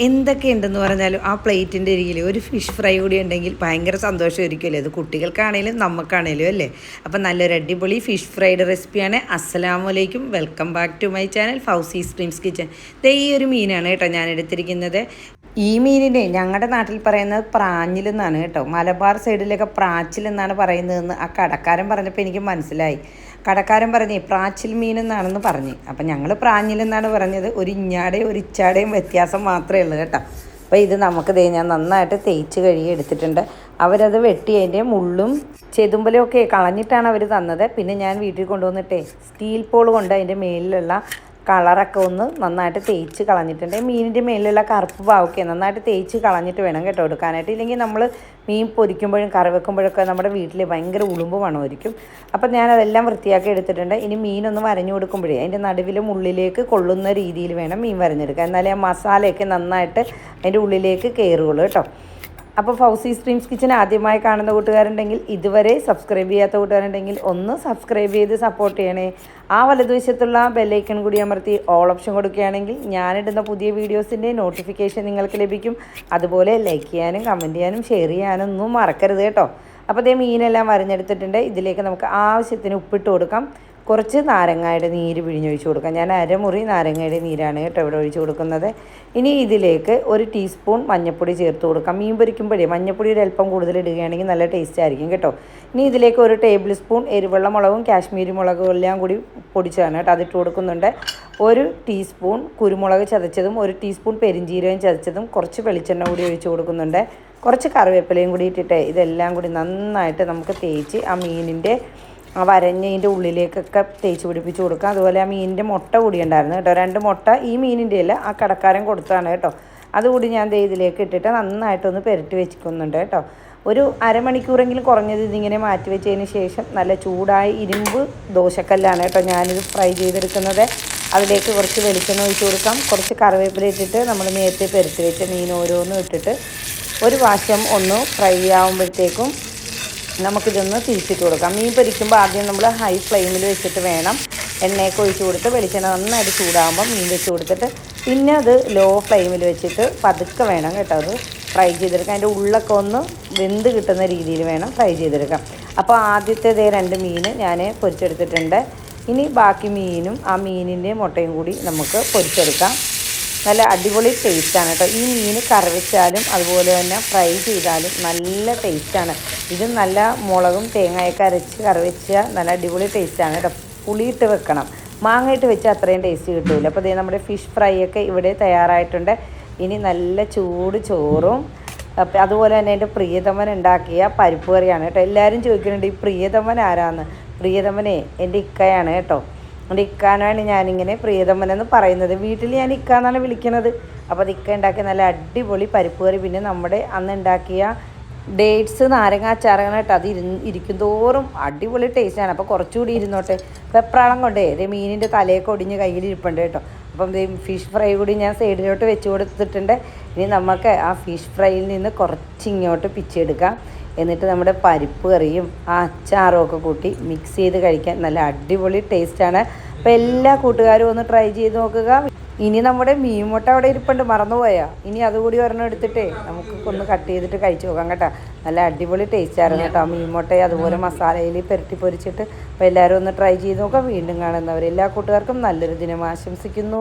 എന്തൊക്കെയുണ്ടെന്ന് പറഞ്ഞാലും ആ പ്ലേറ്റിന്റെ അരികിൽ ഒരു ഫിഷ് ഫ്രൈ കൂടി ഉണ്ടെങ്കിൽ ഭയങ്കര സന്തോഷമായിരിക്കുമല്ലേ? അത് കുട്ടികൾക്കാണേലും നമുക്കാണേലും അല്ലേ? അപ്പം നല്ലൊരു അടിപൊളി ഫിഷ് ഫ്രൈഡ് റെസിപ്പിയാണ്. അസ്സലാമു അലൈക്കും welcome back to my channel Fousi സ്പ്രിംസ് kitchen ദേ ഈ ഒരു മീനാണ് കേട്ടോ ഞാൻ എടുത്തിരിക്കുന്നത്. ഈ മീനിനെ ഞങ്ങളുടെ നാട്ടിൽ പറയുന്നത് പ്രാഞ്ഞിൽ എന്നാണ് കേട്ടോ. മലബാർ സൈഡിലൊക്കെ പ്രാച്ചിൽ എന്നാണ് പറയുന്നതെന്ന് ആ കടക്കാരൻ പറഞ്ഞപ്പോൾ എനിക്ക് മനസ്സിലായി. കടക്കാരൻ പറഞ്ഞു പ്രാച്ചിൽ മീൻ എന്നാണെന്ന് പറഞ്ഞു. അപ്പം ഞങ്ങൾ പ്രാഞ്ഞിൽ എന്നാണ് പറഞ്ഞത്. ഒരു ഇഞ്ഞാടെയും ഒരു ഇച്ചാടെയും വ്യത്യാസം മാത്രമേ ഉള്ളൂ കേട്ടോ. അപ്പോൾ ഇത് നമുക്ക് ദേ ഞാൻ നന്നായിട്ട് തേച്ച് കഴുകി എടുത്തിട്ടുണ്ട്. അവരത് വെട്ടി അതിന്റെ മുള്ളും ചെതുമ്പലും ഒക്കെ കളഞ്ഞിട്ടാണ് അവർ തന്നത്. പിന്നെ ഞാൻ വീട്ടിൽ കൊണ്ടുവന്നിട്ടേ സ്റ്റീൽ പോൾ കൊണ്ട് അതിന്റെ മേലിലുള്ള കളറൊക്കെ ഒന്ന് നന്നായിട്ട് തേച്ച് കളഞ്ഞിട്ടുണ്ട്. മീനിന്റെ മേലിലുള്ള കറുപ്പ് ഭാവമൊക്കെ നന്നായിട്ട് തേച്ച് കളഞ്ഞിട്ട് വേണം കേട്ടോ എടുക്കാനായിട്ട്. ഇല്ലെങ്കിൽ നമ്മൾ മീൻ പൊരിക്കുമ്പോഴും കറി വെക്കുമ്പോഴൊക്കെ നമ്മുടെ വീട്ടിൽ ഭയങ്കര ഉളുമ്പ് മണമായിരിക്കും. അപ്പം ഞാനതെല്ലാം വൃത്തിയാക്കി എടുത്തിട്ടുണ്ട്. ഇനി മീനൊന്ന് വരഞ്ഞു കൊടുക്കുമ്പോഴേ അതിന്റെ നടുവിലും ഉള്ളിലേക്ക് കൊള്ളുന്ന രീതിയിൽ വേണം മീൻ വരഞ്ഞെടുക്കുക എന്നാലേ ആ മസാലയൊക്കെ നന്നായിട്ട് അതിന്റെ ഉള്ളിലേക്ക് കയറുകയുള്ളൂ കേട്ടോ. അപ്പോൾ ഫൗസി സ്ട്രീംസ് കിച്ചൻ ആദ്യമായി കാണുന്ന കൂട്ടുകാരുണ്ടെങ്കിൽ ഇതുവരെ സബ്സ്ക്രൈബ് ചെയ്യാത്ത കൂട്ടുകാരുണ്ടെങ്കിൽ ഒന്ന് സബ്സ്ക്രൈബ് ചെയ്ത് സപ്പോർട്ട് ചെയ്യണേ. ആ വലതുവശത്തുള്ള ബെല്ലൈക്കൺ കൂടി അമർത്തി ഓൾ ഓപ്ഷൻ കൊടുക്കുകയാണെങ്കിൽ ഞാനിടുന്ന പുതിയ വീഡിയോസിന്റെ നോട്ടിഫിക്കേഷൻ നിങ്ങൾക്ക് ലഭിക്കും. അതുപോലെ ലൈക്ക് ചെയ്യാനും കമന്റ് ചെയ്യാനും ഷെയർ ചെയ്യാനും ഒന്നും മറക്കരുത് കേട്ടോ. അപ്പോൾ അതേ മീനെല്ലാം വരഞ്ഞെടുത്തിട്ടുണ്ട്. ഇതിലേക്ക് നമുക്ക് ആവശ്യത്തിന് ഉപ്പിട്ട് കൊടുക്കാം. കുറച്ച് നാരങ്ങയുടെ നീര് പിഴിഞ്ഞൊഴിച്ച് കൊടുക്കാം. ഞാൻ അരമുറി നാരങ്ങയുടെ നീരാണ് കേട്ടോ ഇവിടെ ഒഴിച്ച് കൊടുക്കുന്നത്. ഇനി ഇതിലേക്ക് ഒരു ടീസ്പൂൺ മഞ്ഞൾപ്പൊടി ചേർത്ത് കൊടുക്കാം. മീൻ പൊരിക്കുമ്പോഴേ മഞ്ഞൾപ്പൊടിയുടെ അല്പം കൂടുതൽ ഇടുകയാണെങ്കിൽ നല്ല ടേസ്റ്റ് ആയിരിക്കും കേട്ടോ. ഇനി ഇതിലേക്ക് ഒരു ടേബിൾ സ്പൂൺ എരിവെള്ള മുളകും കാശ്മീരി മുളകും എല്ലാം കൂടി പൊടിച്ചതാണ് കേട്ടോ അതിട്ട് കൊടുക്കുന്നുണ്ട്. ഒരു ടീസ്പൂൺ കുരുമുളക് ചതച്ചതും ഒരു ടീസ്പൂൺ പെരിഞ്ചീരകം ചതച്ചതും കുറച്ച് വെളിച്ചെണ്ണ കൂടി ഒഴിച്ച് കൊടുക്കുന്നുണ്ട്. കുറച്ച് കറിവേപ്പിലയും കൂടി ഇട്ടിട്ട് ഇതെല്ലാം കൂടി നന്നായിട്ട് നമുക്ക് തേച്ച് ആ മീനിന്റെ ആ വരഞ്ഞതിന്റെ ഉള്ളിലേക്കൊക്കെ തേച്ച് പിടിപ്പിച്ച് കൊടുക്കുക. അതുപോലെ ആ മീനിന്റെ മുട്ട കൂടി ഉണ്ടായിരുന്നു കേട്ടോ. രണ്ട് മുട്ട ഈ മീനിന്റെ അല്ല ആ കടക്കാരൻ കൊടുത്തതാണ് കേട്ടോ. അതുകൂടി ഞാൻ ഇതിലേക്ക് ഇട്ടിട്ട് നന്നായിട്ടൊന്ന് പെരട്ടി വെച്ചിരിക്കുന്നുണ്ട് കേട്ടോ. ഒരു അരമണിക്കൂറെങ്കിലും കുറഞ്ഞത് ഇതിങ്ങനെ മാറ്റി വെച്ചതിന് ശേഷം നല്ല ചൂടായ ഇരുമ്പ് ദോശക്കല്ലാണ് കേട്ടോ ഞാനിത് ഫ്രൈ ചെയ്തെടുക്കുന്നത്. അതിലേക്ക് കുറച്ച് വെളിച്ചെണ്ണ ഒഴിച്ച് കൊടുക്കാം. കുറച്ച് കറിവേപ്പില ഇട്ടിട്ട് നമ്മൾ നേരത്തെ പെരട്ടി വെച്ച മീൻ ഓരോന്നും ഇട്ടിട്ട് ഒരു വാശം ഒന്ന് ഫ്രൈ ആകുമ്പോഴത്തേക്കും നമുക്കിതൊന്ന് തിരിച്ചിട്ട് കൊടുക്കാം. മീൻ പൊരിക്കുമ്പോൾ ആദ്യം നമ്മൾ ഹൈ ഫ്ലെയിമിൽ വെച്ചിട്ട് വേണം. എണ്ണയൊക്കെ ഒഴിച്ച് കൊടുത്ത് വെളിച്ചെണ്ണ നന്നായിട്ട് ചൂടാകുമ്പോൾ മീൻ വെച്ച് കൊടുത്തിട്ട് പിന്നെ അത് ലോ ഫ്ലെയിമിൽ വെച്ചിട്ട് പതുക്കെ വേണം കേട്ടോ അത് ഫ്രൈ ചെയ്തെടുക്കാം അതിന്റെ ഉള്ളൊക്കെ ഒന്ന് വെന്ത് കിട്ടുന്ന രീതിയിൽ വേണം ഫ്രൈ ചെയ്തെടുക്കാം അപ്പോൾ ആദ്യത്തേതേ രണ്ട് മീൻ ഞാൻ പൊരിച്ചെടുത്തിട്ടുണ്ട്. ഇനി ബാക്കി മീനും ആ മീനിന്റെ മുട്ടയും കൂടി നമുക്ക് പൊരിച്ചെടുക്കാം. നല്ല അടിപൊളി ടേസ്റ്റാണ് കേട്ടോ. ഈ മീൻ കറവിച്ചാലും അതുപോലെ തന്നെ ഫ്രൈ ചെയ്താലും നല്ല ടേസ്റ്റാണ് ഇത് നല്ല മുളകും തേങ്ങയൊക്കെ അരച്ച് കറിവെച്ച നല്ല അടിപൊളി ടേസ്റ്റാണ് കേട്ടോ പുളിയിട്ട് വെക്കണം. മാങ്ങയിട്ട് വെച്ചാൽ അത്രയും ടേസ്റ്റ് കിട്ടില്ല അപ്പോൾ ഇതേ നമ്മുടെ ഫിഷ് ഫ്രൈ ഒക്കെ ഇവിടെ തയ്യാറായിട്ടുണ്ട്. ഇനി നല്ല ചൂട് ചോറും അതുപോലെ തന്നെ എന്റെ പ്രിയതമൻ ഉണ്ടാക്കിയ പരിപ്പ് കറിയാണ് കേട്ടോ എല്ലാവരും ചോദിക്കുന്നുണ്ട് ഈ പ്രിയതമൻ ആരാന്ന്? പ്രിയതമനെ എന്റെ ഇക്കയാണ് കേട്ടോ എന്റെ ഇക്കാനാണ് ഞാനിങ്ങനെ പ്രിയതമൻ എന്ന് പറയുന്നത്. വീട്ടിൽ ഞാൻ ഇക്ക എന്നാണ് വിളിക്കുന്നത് അപ്പോൾ അത് ഇക്ക ഉണ്ടാക്കിയ നല്ല അടിപൊളി പരിപ്പ് കറി. പിന്നെ നമ്മുടെ അന്ന് ഉണ്ടാക്കിയ ഡേറ്റ്സ് നാരങ്ങ അച്ചാറങ്ങനായിട്ട് അത് ഇരുന്ന് ഇരിക്കും തോറും അടിപൊളി ടേസ്റ്റാണ് അപ്പോൾ കുറച്ചുകൂടി ഇരുന്നോട്ടെ. വെപ്രാളം കൊണ്ടേ? ഇതേ മീനിന്റെ തലയൊക്കെ ഒടിഞ്ഞ് കയ്യിൽ ഇരിപ്പുണ്ട് കേട്ടോ. അപ്പം ഫിഷ് ഫ്രൈ കൂടി ഞാൻ സൈഡിലോട്ട് വെച്ച് കൊടുത്തിട്ടുണ്ട്. ഇനി നമുക്ക് ആ ഫിഷ് ഫ്രൈയിൽ നിന്ന് കുറച്ച് ഇങ്ങോട്ട് പിച്ചെടുക്കാം. എന്നിട്ട് നമ്മുടെ പരിപ്പ് കറിയും ആ അച്ചാറും ഒക്കെ കൂട്ടി മിക്സ് ചെയ്ത് കഴിക്കാൻ നല്ല അടിപൊളി ടേസ്റ്റാണ് അപ്പോൾ എല്ലാ കൂട്ടുകാരും ഒന്ന് ട്രൈ ചെയ്ത് നോക്കുക. ഇനി നമ്മുടെ മീൻ മുട്ട അവിടെ ഇരിപ്പുണ്ട് മറന്നുപോയാ. ഇനി അതുകൂടി ഒരെണ്ണം എടുത്തിട്ടേ നമുക്ക് ഒന്ന് കട്ട് ചെയ്തിട്ട് കഴിച്ചു നോക്കാം കേട്ടോ. നല്ല അടിപൊളി ടേസ്റ്റ് ആയിരുന്നു കേട്ടോ മീൻ മുട്ട അതുപോലെ മസാലയിൽ പെരട്ടി പൊരിച്ചിട്ട് അപ്പോൾ എല്ലാവരും ഒന്ന് ട്രൈ ചെയ്ത് നോക്കാം. വീണ്ടും കാണുന്നവർ എല്ലാ കൂട്ടുകാർക്കും നല്ലൊരു ദിനം ആശംസിക്കുന്നു.